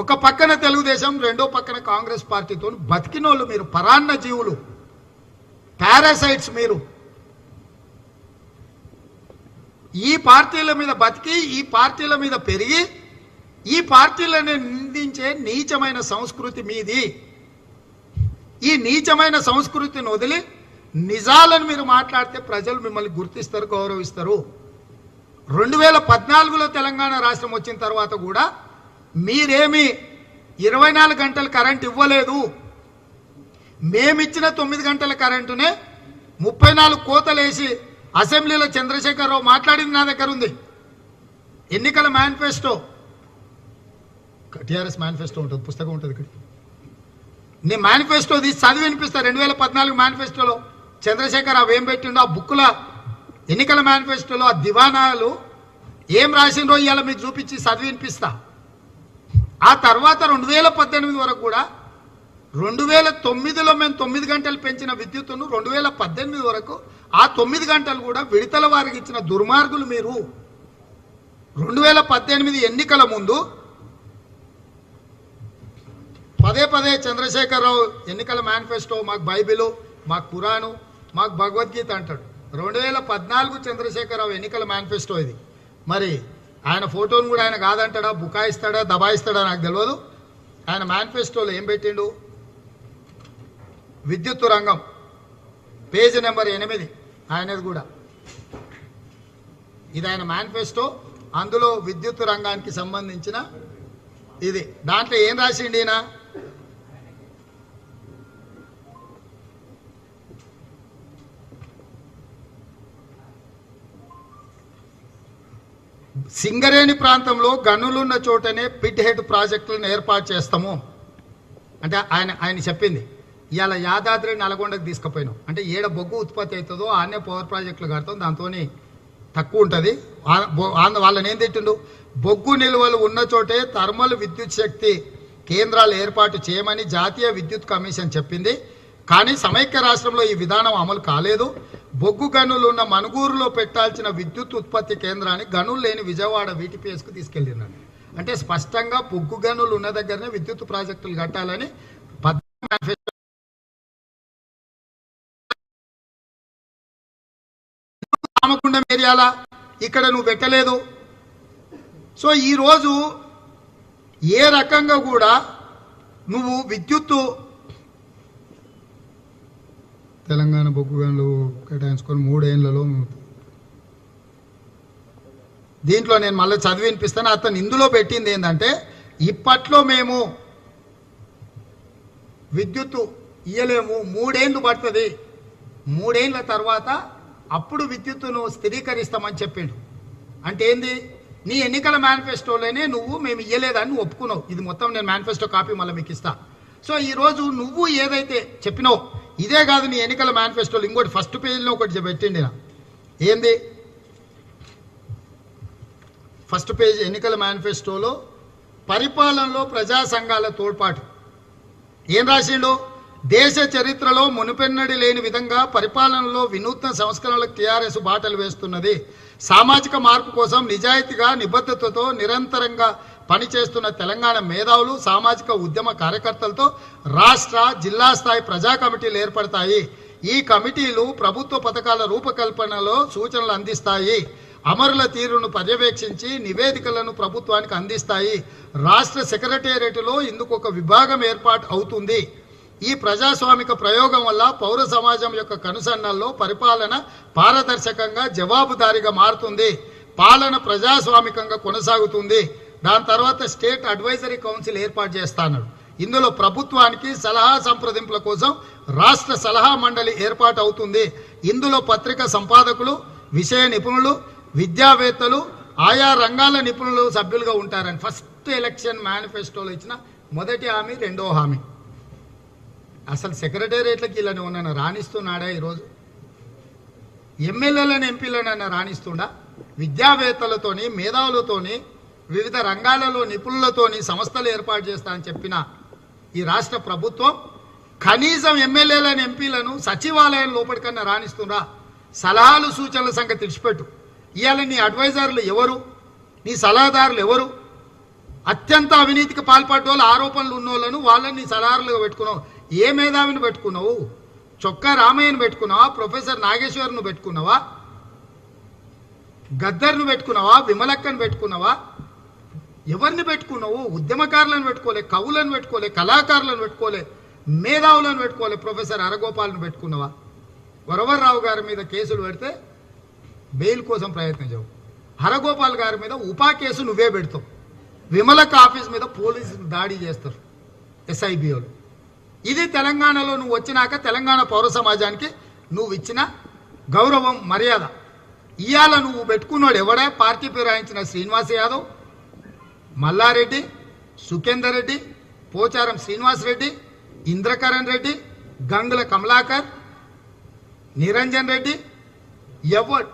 ఒక పక్కన తెలుగుదేశం రెండో పక్కన కాంగ్రెస్ పార్టీతో బతికినోళ్ళు మీరు పరాన్న జీవులు. పారాసైట్స్ మీరు. ఈ పార్టీల మీద బతికి ఈ పార్టీల మీద పెరిగి ఈ పార్టీలను నిందించే నీచమైన సంస్కృతి మీది. ఈ నీచమైన సంస్కృతిని వదిలి నిజాలను మీరు మాట్లాడితే ప్రజలు మిమ్మల్ని గుర్తిస్తారు గౌరవిస్తారు. రెండు వేల పద్నాలుగులో తెలంగాణ రాష్ట్రం వచ్చిన తర్వాత కూడా మీరేమి ఇరవై నాలుగు గంటలు కరెంట్ ఇవ్వలేదు. మేమిచ్చిన తొమ్మిది గంటల కరెంటునే ముప్పై నాలుగు కోతలేసి అసెంబ్లీలో చంద్రశేఖరరావు మాట్లాడింది నా దగ్గర ఉంది. ఎన్నికల మేనిఫెస్టో. టిఆర్ఎస్ మేనిఫెస్టో ఉంటుంది పుస్తకం ఉంటుంది ఇక్కడ. నీ మేనిఫెస్టో తీసి చదివి వినిపిస్తా రెండు వేల పద్నాలుగు మేనిఫెస్టోలో. చంద్రశేఖర్ అవి ఏం పెట్టిండో ఆ బుక్ల ఎన్నికల మేనిఫెస్టోలో ఆ దివానాలు ఏం రాసిండ్రో ఇవాళ మీకు చూపించి చదివి వినిపిస్తా. ఆ తర్వాత రెండు వేల పద్దెనిమిది వరకు కూడా రెండు వేల తొమ్మిదిలో మేము తొమ్మిది గంటలు పెంచిన విద్యుత్తును రెండు వేల పద్దెనిమిది వరకు ఆ తొమ్మిది గంటలు కూడా విడతల వారికి ఇచ్చిన దుర్మార్గులు మీరు. రెండు వేల పద్దెనిమిది ఎన్నికల ముందు పదే పదే చంద్రశేఖరరావు ఎన్నికల మేనిఫెస్టో మాకు బైబిలు మాకు ఖురాను మాకు భగవద్గీత అంటాడు. రెండు వేల పద్నాలుగు చంద్రశేఖరరావు ఎన్నికల మేనిఫెస్టో ఇది. మరి ఆయన ఫోటోను కూడా ఆయన కాదంటాడా? బుకాయిస్తాడా? దబాయిస్తాడా? నాకు తెలియదు ఆయన మేనిఫెస్టోలో ఏం పెట్టిండు? విద్యుత్తు రంగం. పేజీ నెంబర్ ఎనిమిది. ఆయనది కూడా. ఇది ఆయన మేనిఫెస్టో అందులో విద్యుత్ రంగానికి సంబంధించిన ఇది. దాంట్లో ఏం రాసిండు ఈయన? సింగరేణి ప్రాంతంలో గనులున్న చోటనే పిట్ హెడ్ ప్రాజెక్టులను ఏర్పాటు చేస్తాము. అంటే ఆయన ఆయన చెప్పింది ఇవాళ యాదాద్రి నల్గొండకు తీసుకుపోయినాం. అంటే ఏడ బొగ్గు ఉత్పత్తి అవుతుందో ఆనే పవర్ ప్రాజెక్టులు కడతాం దాంతో తక్కువ ఉంటుంది. ఆంధ్ర వాళ్ళని ఏం తిట్టిండు? బొగ్గు నిల్వలు ఉన్న చోటే థర్మల్ విద్యుత్ శక్తి కేంద్రాలు ఏర్పాటు చేయమని జాతీయ విద్యుత్ కమిషన్ చెప్పింది. కానీ సమైక్య రాష్ట్రంలో ఈ విధానం అమలు కాలేదు. బొగ్గు గనులు ఉన్న మనుగూరులో పెట్టాల్సిన విద్యుత్ ఉత్పత్తి కేంద్రాన్ని గనులు లేని విజయవాడ వీటిపిఎస్కు తీసుకెళ్ళినాను అంటే స్పష్టంగా బొగ్గు గనులు ఉన్న దగ్గరనే విద్యుత్ ప్రాజెక్టులు కట్టాలని రామకుండం ఏరియాల? ఇక్కడ నువ్వు పెట్టలేదు. సో ఈరోజు ఏ రకంగా కూడా నువ్వు విద్యుత్తు తెలంగాణ బొగ్గు గనులు కేటాయించుకొని మూడేళ్ళలో దీంట్లో నేను మళ్ళీ చదివి వినిపిస్తాను. అతను ఇందులో పెట్టింది ఏంటంటే ఇప్పట్లో మేము విద్యుత్తు ఇయ్యలేము మూడేళ్ళు పడుతుంది. మూడేళ్ళ తర్వాత అప్పుడు విద్యుత్తును స్థిరీకరిస్తామని చెప్పిండు. అంటే ఏంది? నీ ఎన్నికల మేనిఫెస్టోలోనే నువ్వు మేము ఇయ్యలేదని ఒప్పుకున్నావు. ఇది మొత్తం నేను మేనిఫెస్టో కాపీ మళ్ళీ మీకు ఇస్తా. సో ఈరోజు నువ్వు ఏదైతే చెప్పినావు ఇదే కాదు నీ ఎన్నికల మేనిఫెస్టోలు ఇంకోటి ఫస్ట్ పేజీలో ఒకటి పెట్టిండి నా. ఏంది? ఫస్ట్ పేజ్ ఎన్నికల మేనిఫెస్టోలో పరిపాలనలో ప్రజా సంఘాల తోడ్పాటు. ఏం రాసిండు? దేశ చరిత్రలో మునుపెన్నడి లేని విధంగా పరిపాలనలో వినూత్న సంస్కరణలకు టీఆర్ఎస్ బాటలు వేస్తున్నది. సామాజిక మార్పు కోసం నిజాయితీగా నిబద్ధతతో నిరంతరంగా పనిచేస్తున్న తెలంగాణ మేధావులు సామాజిక ఉద్యమ కార్యకర్తలతో రాష్ట్ర జిల్లా స్థాయి ప్రజా కమిటీలు ఏర్పడతాయి. ఈ కమిటీలు ప్రభుత్వ పథకాల రూపకల్పనలో సూచనలు అందిస్తాయి. అమరుల తీరును పర్యవేక్షించి నివేదికలను ప్రభుత్వానికి అందిస్తాయి. రాష్ట్ర సెక్రటేరియట్లో ఇందుకు ఒక విభాగం ఏర్పాటు అవుతుంది. ఈ ప్రజాస్వామిక ప్రయోగం వల్ల పౌర సమాజం యొక్క కనుసన్నల్లో పరిపాలన పారదర్శకంగా జవాబుదారీగా మారుతుంది. పాలన ప్రజాస్వామికంగా కొనసాగుతుంది. దాని తర్వాత స్టేట్ అడ్వైజరీ కౌన్సిల్ ఏర్పాటు చేస్తాడు ఇందులో ప్రభుత్వానికి సలహా సంప్రదింపుల కోసం రాష్ట్ర సలహా మండలి ఏర్పాటు అవుతుంది. ఇందులో పత్రిక సంపాదకులు విషయ నిపుణులు విద్యావేత్తలు ఆయా రంగాల నిపుణులు సభ్యులుగా ఉంటారని ఫస్ట్ ఎలక్షన్ మేనిఫెస్టోలో ఇచ్చిన మొదటి హామీ రెండో హామీ. అసలు సెక్రటేరియట్లకి ఇలా ఉన్నాను రాణిస్తున్నాడా ఈరోజు? ఎమ్మెల్యేలను ఎంపీలను రాణిస్తుండా? విద్యావేత్తలతోని మేధావులతోని వివిధ రంగాలలో నిపుణులతోని సంస్థలు ఏర్పాటు చేస్తా అని చెప్పిన ఈ రాష్ట్ర ప్రభుత్వం కనీసం ఎమ్మెల్యేలను ఎంపీలను సచివాలయం లోపలికన్నా రాణిస్తుందా సలహాలు సూచనల సంగతి తెచ్చిపెట్టు ఇవాళ నీ అడ్వైజర్లు ఎవరు? నీ సలహాదారులు ఎవరు? అత్యంత అవినీతికి పాల్పడ్డ వాళ్ళు ఆరోపణలు ఉన్నోళ్ళను వాళ్ళని సలారులుగా పెట్టుకున్నావు. ఏ మేధావిని పెట్టుకున్నావు? చొక్కా రామయ్యను పెట్టుకున్నావా? ప్రొఫెసర్ నాగేశ్వర్ను పెట్టుకున్నావా? గద్దర్ను పెట్టుకున్నావా? విమలక్కను పెట్టుకున్నావా? ఎవరిని పెట్టుకున్నావు ఉద్యమకారులను పెట్టుకోలే కవులను పెట్టుకోలే కళాకారులను పెట్టుకోలే మేధావులను పెట్టుకోలే ప్రొఫెసర్ అరగోపాల్ను పెట్టుకున్నావా? వరవర్రావు గారి మీద కేసులు పెడితే బెయిల్ కోసం ప్రయత్నించావు. హరగోపాల్ గారి మీద ఉపా కేసు నువ్వే పెడతావు. విమలక ఆఫీస్ మీద పోలీసులు దాడి చేస్తారు ఎస్ఐబిఓలు. ఇది తెలంగాణలో నువ్వు వచ్చినాక తెలంగాణ పౌర సమాజానికి నువ్వు ఇచ్చిన గౌరవం మర్యాద. ఇవాళ నువ్వు పెట్టుకున్నాడు ఎవడే? పార్టీ ఫిరాయించిన శ్రీనివాస్ యాదవ్ మల్లారెడ్డి సుఖేందర్ రెడ్డి పోచారం శ్రీనివాస్ రెడ్డి ఇంద్రకరణ్ రెడ్డి గంగుల కమలాకర్ నిరంజన్ రెడ్డి ఎవరు